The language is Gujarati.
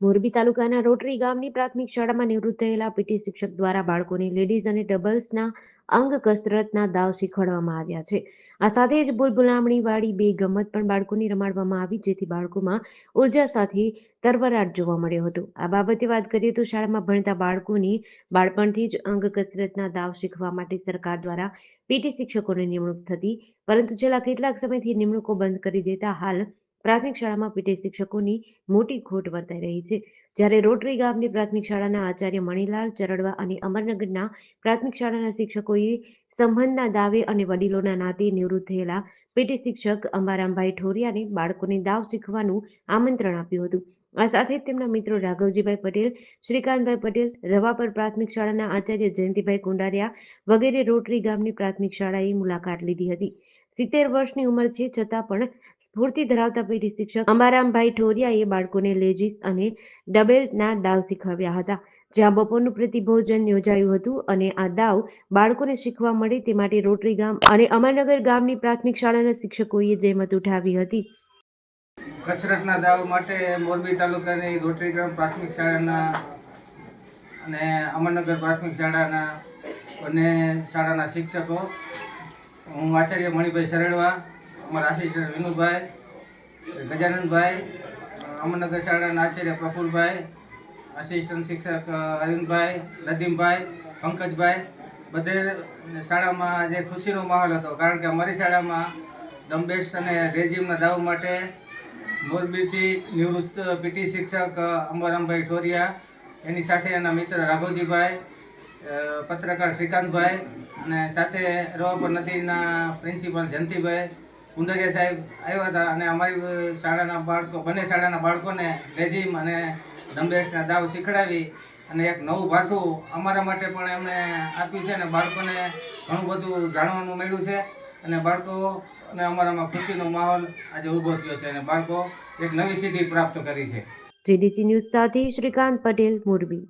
મોરબી તાલુકાના રોટરી ગામની પ્રાથમિક શાળામાં નિવૃત્ત થયેલા પીટી શિક્ષક દ્વારા બાળકોને લેડીઝ અને ડબલ્સના અંગ કસરતના દાવ શીખવાડવામાં આવ્યા છે. આ સાથે જ વાળી બે ગમત પણ બાળકોને રમાડવામાં આવી, જેથી બાળકોમાં ઊર્જા સાથે તરવરાટ જોવા મળ્યો હતો. આ બાબતે વાત કરીએ તો શાળામાં ભણતા બાળકોની બાળપણથી જ અંગ કસરતના દાવ શીખવા માટે સરકાર દ્વારા પીટી શિક્ષકોની નિમણૂક થતી, પરંતુ છેલ્લા કેટલાક સમયથી નિમણૂકો બંધ કરી દેતા હાલ પ્રાથમિક શાળામાં પીટી શિક્ષકોની મોટી ખોટ વર્તાઈ રહી છે. જ્યારે રોટરી ગામની પ્રાથમિક શાળાના આચાર્ય મણિલાલ ચરડવા અને અમરનગરના પ્રાથમિક શાળાના શિક્ષકોએ સંબંધના દાવે અને વડીલોના નાતે નિવૃત્ત થયેલા પીટી શિક્ષક અંબારામભાઈ ઠોરિયાને બાળકોને દાવ શીખવાનું આમંત્રણ આપ્યું હતું. આ સાથે તેમના મિત્રો રાઘવજીભાઈ પટેલ, શ્રીકાંતભાઈ પટેલ રવાપર પ્રાથમિક શાળાના આચાર્ય જયંતિભાઈ કુંડારિયા વગેરે રોટરી ગામની પ્રાથમિક શાળાએ મુલાકાત લીધી હતી. સિત્તેર વર્ષની ઉંમર છે, છતાં પણ સ્ફૂર્તિ ધરાવતા પીટી શિક્ષક અંબારામભાઈ ઠોરિયાએ બાળકોને લેજીસ અને ડબેલના દાવ શીખવ્યા હતા, જ્યાં બપોરનું પ્રતિભોજન યોજાયું હતું અને આ દાવ બાળકોને શીખવા મળે તે માટે રોટરી ગામ અને અમરનગર ગામની પ્રાથમિક શાળાના શિક્ષકોએ જહેમત ઉઠાવી હતી. કસરતના દાવ માટે મોરબી તાલુકાની રોટરી ગ્રામ પ્રાથમિક શાળાના અને અમરનગર પ્રાથમિક શાળાના બંને શાળાના શિક્ષકો હું આચાર્ય મણિભાઈ સરેડવા, અમારા આશિષ વિનુભાઈ ગજાનંદભાઈ, અમરનગર શાળાના આચાર્ય પ્રફુલભાઈ, આસિસ્ટન્ટ શિક્ષક અરવિંદભાઈ, નદીમભાઈ, પંકજભાઈ, બધે શાળામાં જે ખુશીનો માહોલ હતો, કારણ કે અમારી શાળામાં દમ્બેશ અને રેજીમના દાવ માટે મોરબીથી નિવૃત્ત પીટી શિક્ષક અંબારામભાઈ ઠોરિયા, એની સાથે એના મિત્ર રાઘોજીભાઈ પત્રકાર શ્રીકાંતભાઈ અને સાથે રવાપર નદીના પ્રિન્સિપાલ જયંતિભાઈ કુંડરિયા સાહેબ આવ્યા હતા અને અમારી શાળાના બાળકો, બંને શાળાના બાળકોને લેજીમ અને દમબેસના દાવ શીખડાવી અને એક નવું ભાથું અમારા માટે પણ એમણે આપ્યું છે અને બાળકોને ઘણું બધું જાણવાનું મળ્યું છે. અને બાળકો અને અમારામાં ખુશીનો માહોલ આજે ઊભો થયો છે અને બાળકો એક નવી સિદ્ધિ પ્રાપ્ત કરી છે. જીડીસી ન્યૂઝ સાથે શ્રીકાંત પટેલ, મોરબી.